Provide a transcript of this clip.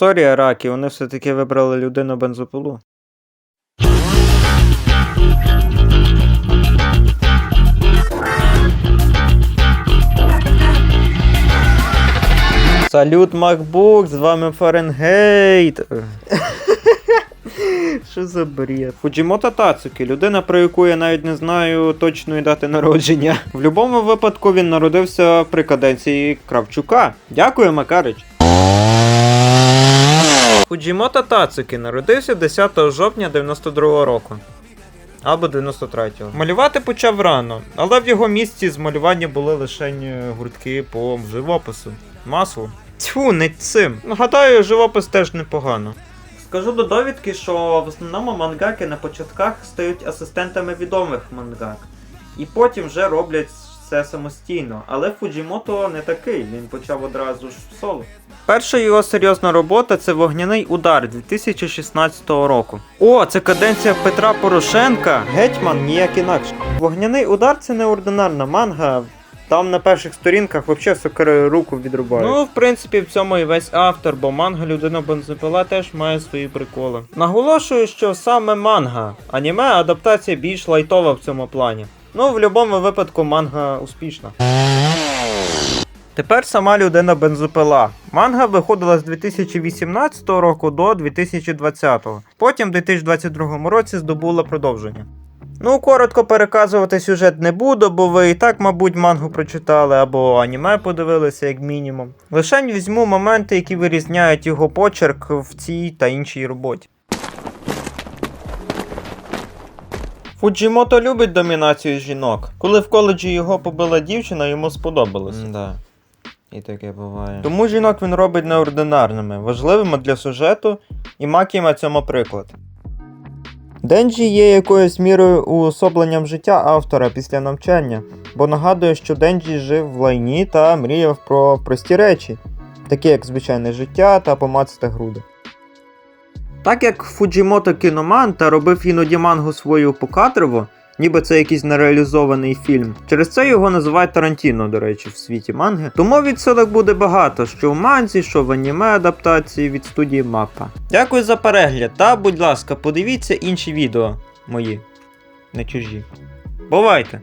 Сорі, Аракі, вони все-таки вибрали людину бензопилу. Салют, MacBook, з вами Фаренгейт. Що за бред? Фуджімото Тацуки, людина, про яку я навіть не знаю точної дати народження. В будь-якому випадку він народився при каденції Кравчука. Дякую, Макарич. Фуджімото Тацуки народився 10 жовтня 92 року. Або 93-го. Малювати почав рано, але в його місці з малювання були лише е, гуртки по живопису. Маслу. Тьфу, не цим. Гадаю, живопис теж непогано. Скажу до довідки, що в основному мангаки на початках стають асистентами відомих мангак. І потім вже роблять все самостійно. Але Фуджімото не такий, він почав одразу ж в соло. Перша його серйозна робота це Вогняний удар 2016 року. О, це каденція Петра Порошенка. Гетьман ніяк інакше. Вогняний удар це неординарна манга. Там на перших сторінках взагалі сокирою руку відрубають. Ну, в принципі, в цьому і весь автор, бо манга людина бензопила теж має свої приколи. Наголошую, що саме манга, аніме адаптація більш лайтова в цьому плані. Ну, в будь-якому випадку манга успішна. Тепер сама людина бензопила. Манга виходила з 2018 року до 2020. Потім в 2022 році здобула продовження. Ну, коротко переказувати сюжет не буду, бо ви і так, мабуть, мангу прочитали або аніме подивилися, як мінімум. Лишень візьму моменти, які вирізняють його почерк в цій та іншій роботі. Фуджімото любить домінацію жінок. Коли в коледжі його побила дівчина, йому сподобалось. Да. І таке буває. Тому жінок він робить неординарними, важливими для сюжету, і Макіма цьому приклад. Денджі є якоюсь мірою уособленням життя автора після навчання, бо нагадує, що Денджі жив в лайні та мріяв про прості речі, такі як звичайне життя та помацати груди. Так як Фуджімото кіноман та робив іноді мангу свою покадрово, ніби це якийсь нереалізований фільм. Через це його називають Тарантіно, до речі, в світі манги. Тому відсилок буде багато, що в манзі, що в аніме адаптації від студії Маппа. Дякую за перегляд та, будь ласка, подивіться інші відео мої, не чужі. Бувайте!